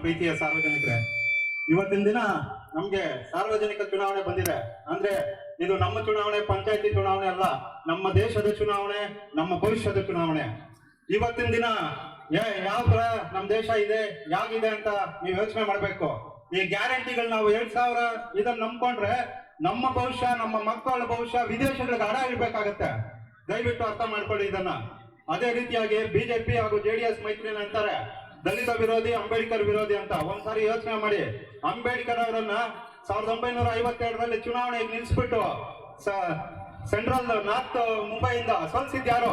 ಪ್ರೀತಿಯ ಸಾರ್ವಜನಿಕರೇ, ಇವತ್ತಿನ ದಿನ ನಮ್ಗೆ ಸಾರ್ವಜನಿಕ ಚುನಾವಣೆ ಬಂದಿದೆ. ಅಂದ್ರೆ ಇದು ನಮ್ಮ ಚುನಾವಣೆ, ಪಂಚಾಯತಿ ಚುನಾವಣೆ ಅಲ್ಲ, ನಮ್ಮ ದೇಶದ ಚುನಾವಣೆ, ನಮ್ಮ ಭವಿಷ್ಯದ ಚುನಾವಣೆ. ಇವತ್ತಿನ ದಿನ ಏ, ಯಾವ ತರ ನಮ್ ದೇಶ ಇದೆ ಯಾಗಿದೆ ಅಂತ ನೀವು ಯೋಚನೆ ಮಾಡ್ಬೇಕು. ಈ ಗ್ಯಾರಂಟಿಗಳು ನಾವು ಎರಡ್ ಸಾವಿರ ಇದನ್ನ ನಂಬ್ಕೊಂಡ್ರೆ ನಮ್ಮ ಭವಿಷ್ಯ, ನಮ್ಮ ಮಕ್ಕಳ ಭವಿಷ್ಯ, ವಿದೇಶಗಳಿಗೆ ಹಡ ಇರ್ಬೇಕಾಗತ್ತೆ ದಯವಿಟ್ಟು ಅರ್ಥ ಮಾಡ್ಕೊಳ್ಳಿ ಇದನ್ನ. ಅದೇ ರೀತಿಯಾಗಿ ಬಿಜೆಪಿ ಹಾಗೂ ಜೆಡಿಎಸ್ ಮೈತ್ರಿ ಅಂತಾರೆ. ದಲಿತ ವಿರೋಧಿ, ಅಂಬೇಡ್ಕರ್ ವಿರೋಧಿ ಅಂತ ಒಂದ್ಸಾರಿ ಯೋಚನೆ ಮಾಡಿ. ಅಂಬೇಡ್ಕರ್ ಅವರನ್ನ ಸಾವಿರದ ಒಂಬೈನೂರ ಐವತ್ತೆರಡರಲ್ಲಿ ಚುನಾವಣೆಗೆ ನಿಲ್ಲಿಸ್ಬಿಟ್ಟು ಸೆಂಟ್ರಲ್ ನಾರ್ತ್ ಮುಂಬೈಯಿಂದ ಸೋಲ್ಸಿದ್ ಯಾರು?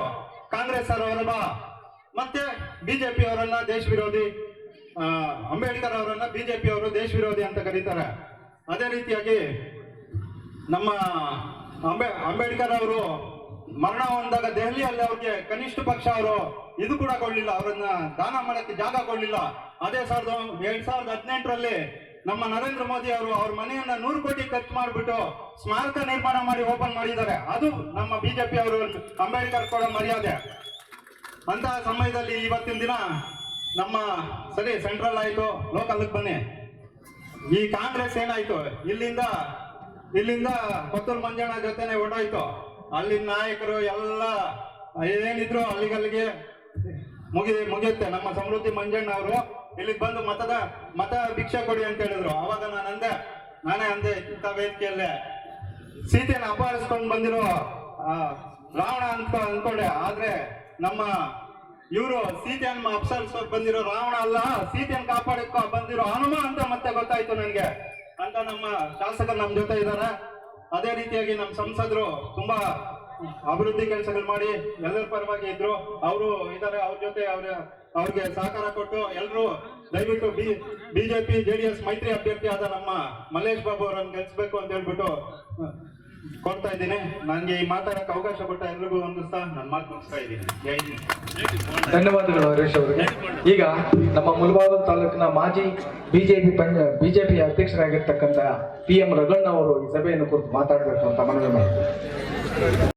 ಕಾಂಗ್ರೆಸ್ ಅವರಲ್ಲ ಮತ್ತೆ ಬಿಜೆಪಿ ಅವರನ್ನ ದೇಶ ವಿರೋಧಿ ಅಂಬೇಡ್ಕರ್ ಅವರನ್ನ ಬಿಜೆಪಿ ಅವರು ದೇಶ ವಿರೋಧಿ ಅಂತ ಕರೀತಾರೆ. ಅದೇ ರೀತಿಯಾಗಿ ನಮ್ಮ ಅಂಬೆ, ಅಂಬೇಡ್ಕರ್ ಅವರು ಮರಣ ಹೊಂದಾಗ ದೆಹಲಿಯಲ್ಲಿ ಅವ್ರಿಗೆ ಕನಿಷ್ಠ ಪಕ್ಷ ಅವರು ಇದು ಕೂಡ ಕೊಡ್ಲಿಲ್ಲ, ಅವರನ್ನ ದಾನ ಮಾಡಕ್ಕೆ ಜಾಗ ಕೊಡ್ಲಿಲ್ಲ. ಅದೇ ಸಾವಿರದ ಎರಡ್ ಸಾವಿರದ ಹದಿನೆಂಟರಲ್ಲಿ ನಮ್ಮ ನರೇಂದ್ರ ಮೋದಿ ಅವರು ಅವ್ರ ಮನೆಯನ್ನ ನೂರು ಕೋಟಿ ಖರ್ಚು ಮಾಡಿಬಿಟ್ಟು ಸ್ಮಾರಕ ನಿರ್ಮಾಣ ಮಾಡಿ ಓಪನ್ ಮಾಡಿದ್ದಾರೆ. ಅದು ನಮ್ಮ ಬಿಜೆಪಿ ಅವರು ಅಂಬೇಡ್ಕರ್ ಕೂಡ ಮರ್ಯಾದೆ. ಅಂತಹ ಸಮಯದಲ್ಲಿ ಇವತ್ತಿನ ದಿನ ನಮ್ಮ ಸರಿ ಸೆಂಟ್ರಲ್ ಆಯ್ತು ಲೋಕಲ್ ಬನ್ನಿ. ಈ ಕಾಂಗ್ರೆಸ್ ಏನಾಯ್ತು? ಇಲ್ಲಿಂದ ಇಲ್ಲಿಂದ ಕೊತ್ತೂರು ಮಂಜಣ್ಣ ಜೊತೆನೆ ಹೊರಟೋಯ್ತು ಅಲ್ಲಿನ ನಾಯಕರು ಎಲ್ಲ ಏನಿದ್ರು ಅಲ್ಲಿಗಲ್ಲಿಗೆ ಮುಗಿ, ಮುಗಿಯುತ್ತೆ. ನಮ್ಮ ಸಮೃದ್ಧಿ ಮಂಜಣ್ಣ ಅವರು ಇಲ್ಲಿಗೆ ಬಂದು ಮತದ, ಮತ ಭಿಕ್ಷೆ ಕೊಡಿ ಅಂತ ಹೇಳಿದ್ರು. ಅವಾಗ ನಾನು ಅಂದೆ, ನಾನೇ ಅಂದೆ ಇಂಥ ವೇದಿಕೆಯಲ್ಲೇ ಸೀತೆಯನ್ನು ಅಪಹರಿಸ್ಕೊಂಡು ಬಂದಿರೋ ರಾವಣ ಅಂತ ಅನ್ಕೊಂಡೆ. ಆದ್ರೆ ನಮ್ಮ ಇವರು ಸೀತೆಯನ್ನು ಅಪಸರಿಸೋಕ್ ಬಂದಿರೋ ರಾವಣ ಅಲ್ಲ, ಸೀತೆಯನ್ನು ಕಾಪಾಡಕ್ಕೆ ಬಂದಿರೋ ಹನುಮ ಅಂತ ಮತ್ತೆ ಗೊತ್ತಾಯ್ತು ನನಗೆ ಅಂತ ನಮ್ಮ ಶಾಸಕರು ನಮ್ಮ ಜೊತೆ ಇದ್ದಾರೆ ಅದೇ ರೀತಿಯಾಗಿ ನಮ್ಮ ಸಂಸದರು ತುಂಬಾ ಅಭಿವೃದ್ಧಿ ಕೆಲಸಗಳು ಮಾಡಿ ಎಲ್ಲರ ಪರವಾಗಿ ಇದ್ರು. ಅವರು ಇದಾರೆ, ಅವ್ರ ಜೊತೆ ಅವ್ರ, ಅವ್ರಿಗೆ ಸಹಕಾರ ಕೊಟ್ಟು ಎಲ್ಲರೂ ದಯವಿಟ್ಟು ಬಿ ಬಿಜೆಪಿ ಜೆಡಿಎಸ್ ಮೈತ್ರಿ ಅಭ್ಯರ್ಥಿ ಆದ ನಮ್ಮ ಮಲ್ಲೇಶ್ ಬಾಬು ಅವರನ್ನು ಗೆಲ್ಸ್ಬೇಕು ಅಂತ ಹೇಳ್ಬಿಟ್ಟು ಕೊಡ್ತಾ ಇದ್ದೀನಿ. ನನಗೆ ಈ ಮಾತಾಡಕ್ಕೆ ಅವಕಾಶ ಕೊಟ್ಟ ಎಲ್ರಿಗೂ ಒಂದು ನನ್ನ ಮಾತು ಮುಗಿಸ್ತಾ ಇದ್ದೀನಿ. ಜೈ ಹಿಂದ್. ಧನ್ಯವಾದಗಳು ಹರೀಶ್ ಅವರಿಗೆ ಈಗ ನಮ್ಮ ಮುಳಬಾಗಿಲು ತಾಲೂಕಿನ ಮಾಜಿ ಬಿಜೆಪಿ ಪಂಚ ಬಿಜೆಪಿ ಅಧ್ಯಕ್ಷರಾಗಿರ್ತಕ್ಕಂಥ ಪಿ ಎಂ ರಘಣ್ಣ ಅವರು ಈ ಸಭೆಯನ್ನು ಕುರಿತು ಮಾತಾಡಬೇಕು ಅಂತ ಮನವಿ ಮಾಡ್ತಾರೆ